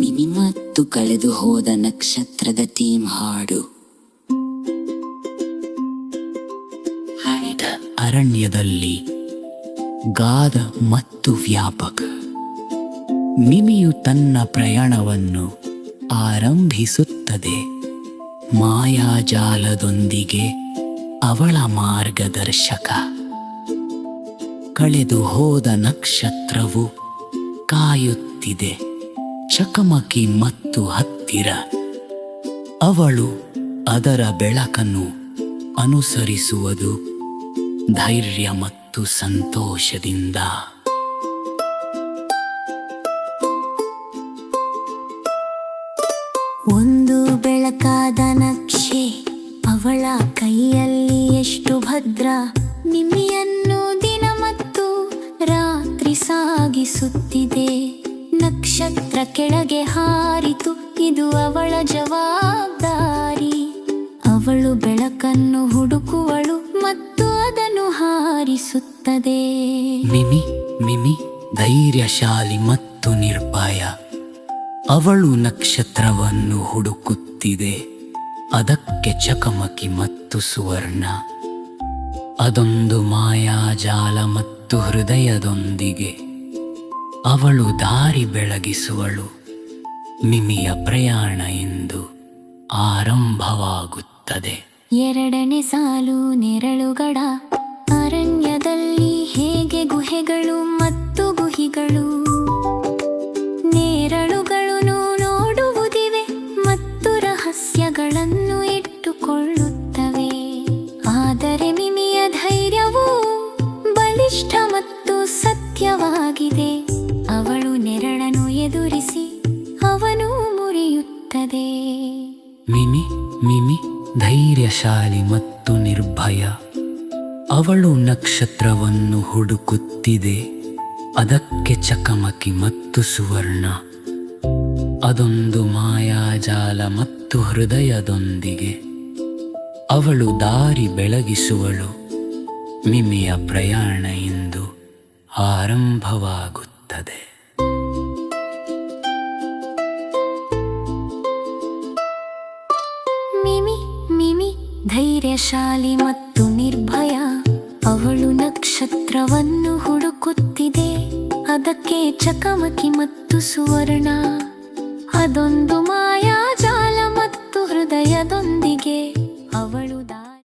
Mini ಮತ್ತು ಕಳೆದು ಹೋದ ನಕ್ಷತ್ರದ ಥೀಮ್ ಹಾಡು. ಅರಣ್ಯದಲ್ಲಿ ಗಾದ ಮತ್ತು ವ್ಯಾಪಕ. ಮಿಮಿಯು ತನ್ನ ಪ್ರಯಾಣವನ್ನು ಆರಂಭಿಸುತ್ತದೆ. ಮಾಯಾಜಾಲದೊಂದಿಗೆ ಅವಳ ಮಾರ್ಗದರ್ಶಕ. ಕಳೆದು ಹೋದ ನಕ್ಷತ್ರವು ಕಾಯುತ್ತಿದೆ. ಚಕಮಕಿ ಮತ್ತು ಹತ್ತಿರ. ಅವಳು ಅದರ ಬೆಳಕನ್ನು ಅನುಸರಿಸುವುದು ಧೈರ್ಯ ಮತ್ತು ಸಂತೋಷದಿಂದ. ಒಂದು ಬೆಳಕಾದ ನಕ್ಷೆ ಅವಳ ಕೈಯಲ್ಲಿ ಎಷ್ಟು ಭದ್ರ. ನಿಮಿಯನ್ನು ದಿನ ಮತ್ತು ರಾತ್ರಿ ಸಾಗಿಸುತ್ತಿದೆ. ನಕ್ಷತ್ರ ಕೆಳಗೆ ಹಾರಿತು, ಇದು ಅವಳ ಜವಾಬ್ದಾರಿ. ಅವಳು ಬೆಳಕನ್ನು ಹುಡುಕುವಳು ಮತ್ತು ಅದನ್ನು ಹಾರಿಸುತ್ತದೆ. ಮಿಮಿ ಮಿಮಿ, ಧೈರ್ಯಶಾಲಿ ಮತ್ತು ನಿರ್ಭಯ. ಅವಳು ನಕ್ಷತ್ರವನ್ನು ಹುಡುಕುತ್ತಿದೆ. ಅದಕ್ಕೆ ಚಕಮಕಿ ಮತ್ತು ಸುವರ್ಣ. ಅದೊಂದು ಮಾಯಾಜಾಲ ಮತ್ತು ಹೃದಯದೊಂದಿಗೆ. ಅವಳು ದಾರಿ ಬೆಳಗಿಸುವಳು. ಮಿಮಿಯ ಪ್ರಯಾಣ ಎಂದು ಆರಂಭವಾಗುತ್ತದೆ. ಎರಡನೇ ಸಾಲು ನೆರಳುಗಡ. ಅರಣ್ಯದಲ್ಲಿ ಹೇಗೆ ಗುಹೆಗಳು ಮತ್ತು ಗುಹಿಗಳು. ಮಿಮಿ ಮಿಮಿ, ಧೈರ್ಯಶಾಲಿ ಮತ್ತು ನಿರ್ಭಯ. ಅವಳು ನಕ್ಷತ್ರವನ್ನು ಹುಡುಕುತ್ತಿದೆ. ಅದಕ್ಕೆ ಚಕಮಕಿ ಮತ್ತು ಸುವರ್ಣ. ಅದೊಂದು ಮಾಯಾಜಾಲ ಮತ್ತು ಹೃದಯದೊಂದಿಗೆ. ಅವಳು ದಾರಿ ಬೆಳಗಿಸುವಳು. ಮಿಮಿಯ ಪ್ರಯಾಣ ಎಂದು ಆರಂಭವಾಗುತ್ತದೆ. ಧೈರ್ಯಶಾಲಿ ಮತ್ತು ನಿರ್ಭಯ. ಅವಳು ನಕ್ಷತ್ರವನ್ನು ಹುಡುಕುತ್ತಿದೆ. ಅದಕ್ಕೆ ಚಕಮಕಿ ಮತ್ತು ಸುವರ್ಣ. ಅದೊಂದು ಮಾಯಾಜಾಲ